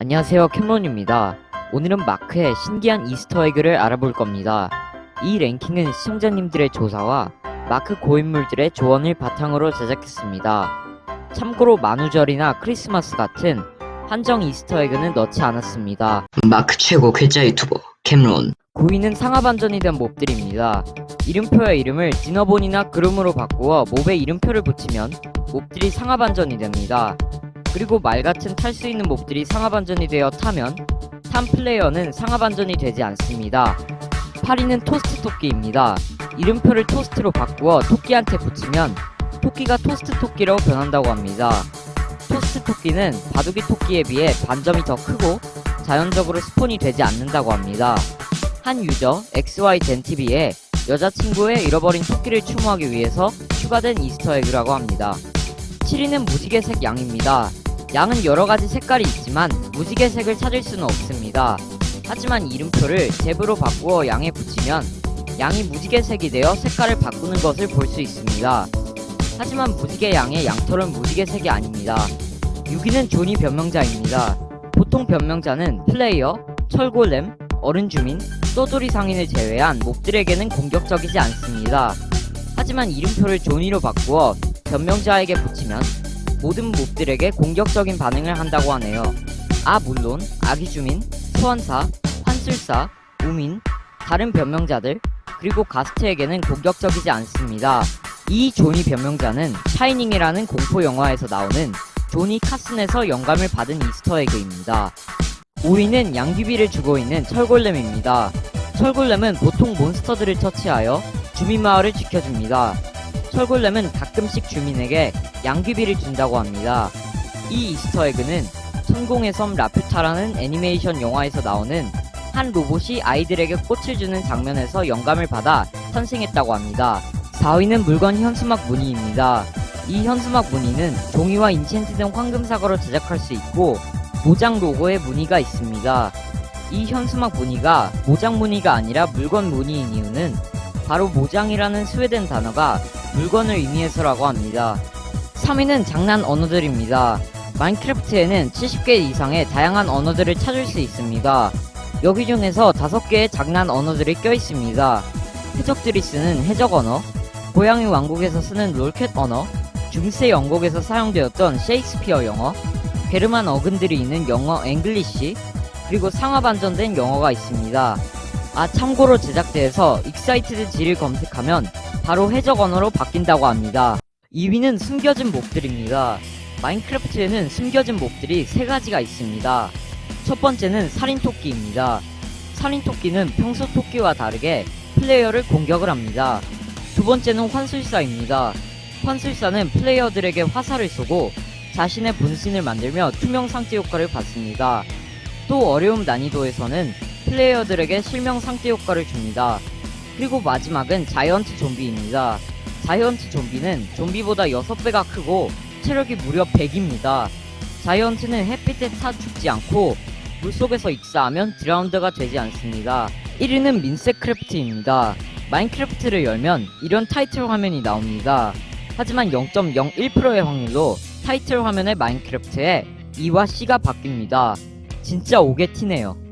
안녕하세요 캠론입니다. 오늘은 마크의 신기한 이스터에그를 알아볼 겁니다. 이 랭킹은 시청자님들의 조사와 마크 고인물들의 조언을 바탕으로 제작했습니다. 참고로 만우절이나 크리스마스 같은 한정 이스터에그는 넣지 않았습니다. 마크 최고 괴짜 유튜버 캠론 고인은 상하반전이 된 몹들입니다. 이름표의 이름을 디너본이나 그름으로 바꾸어 몹의 이름표를 붙이면 몹들이 상하반전이 됩니다. 그리고 말 같은 탈 수 있는 몹들이 상하반전이 되어 타면 탄 플레이어는 상하반전이 되지 않습니다. 파리는 토스트 토끼입니다. 이름표를 토스트로 바꾸어 토끼한테 붙이면 토끼가 토스트 토끼로 변한다고 합니다. 토스트 토끼는 바둑이 토끼에 비해 반점이 더 크고 자연적으로 스폰이 되지 않는다고 합니다. 한 유저 XY젠TV에 여자친구의 잃어버린 토끼를 추모하기 위해서 추가된 이스터에그라고 합니다. 7위는 무지개색 양입니다. 양은 여러가지 색깔이 있지만 무지개 색을 찾을 수는 없습니다. 하지만 이름표를 잽으로 바꾸어 양에 붙이면 양이 무지개 색이 되어 색깔을 바꾸는 것을 볼 수 있습니다. 하지만 무지개 양의 양털은 무지개 색이 아닙니다. 6위는 조니 변명자입니다. 보통 변명자는 플레이어, 철골렘, 어른 주민, 떠돌이 상인을 제외한 몹들에게는 공격적이지 않습니다. 하지만 이름표를 조니로 바꾸어 변명자에게 붙이면 모든 몹들에게 공격적인 반응을 한다고 하네요. 아 물론 아기 주민, 소환사, 환술사, 우민, 다른 변명자들 그리고 가스트에게는 공격적이지 않습니다. 이 조니 변명자는 샤이닝이라는 공포 영화에서 나오는 조니 카슨에서 영감을 받은 이스터에그입니다. 5위는 양귀비를 주고 있는 철골렘입니다. 철골렘은 보통 몬스터들을 처치하여 주민 마을을 지켜줍니다. 철골렘은 가끔씩 주민에게 양귀비를 준다고 합니다. 이 이스터에그는 천공의 섬 라퓨타라는 애니메이션 영화에서 나오는 한 로봇이 아이들에게 꽃을 주는 장면에서 영감을 받아 탄생했다고 합니다. 4위는 물건 현수막 무늬입니다. 이 현수막 무늬는 종이와 인챈트된 황금 사과로 제작할 수 있고 모장 로고에 무늬가 있습니다. 이 현수막 무늬가 모장 무늬가 아니라 물건 무늬인 이유는 바로 모장이라는 스웨덴 단어가 물건을 의미해서라고 합니다. 3위는 장난 언어들입니다. 마인크래프트에는 70개 이상의 다양한 언어들을 찾을 수 있습니다. 여기 중에서 5개의 장난 언어들이 껴 있습니다. 해적들이 쓰는 해적 언어, 고양이 왕국에서 쓰는 롤캣 언어, 중세 영국에서 사용되었던 셰익스피어 영어, 게르만 어근들이 있는 영어 앵글리시, 그리고 상하 반전된 영어가 있습니다. 아 참고로 제작대에서 익사이티드 G를 검색하면 바로 해적 언어로 바뀐다고 합니다. 2위는 숨겨진 몹들입니다. 마인크래프트에는 숨겨진 몹들이 세 가지가 있습니다. 첫 번째는 살인 토끼입니다. 살인 토끼는 평소 토끼와 다르게 플레이어를 공격을 합니다. 두 번째는 환술사입니다. 환술사는 플레이어들에게 화살을 쏘고 자신의 분신을 만들며 투명 상태 효과를 받습니다. 또 어려움 난이도에서는 플레이어들에게 실명 상태 효과를 줍니다. 그리고 마지막은 자이언트 좀비입니다. 자이언트 좀비는 좀비보다 6배가 크고 체력이 무려 100입니다. 자이언트는 햇빛에 타 죽지 않고 물속에서 익사하면 드라운드가 되지 않습니다. 1위는 민세크래프트입니다. 마인크래프트를 열면 이런 타이틀 화면이 나옵니다. 하지만 0.01%의 확률로 타이틀 화면의 마인크래프트에 E와 C가 바뀝니다. 진짜 오게 티네요.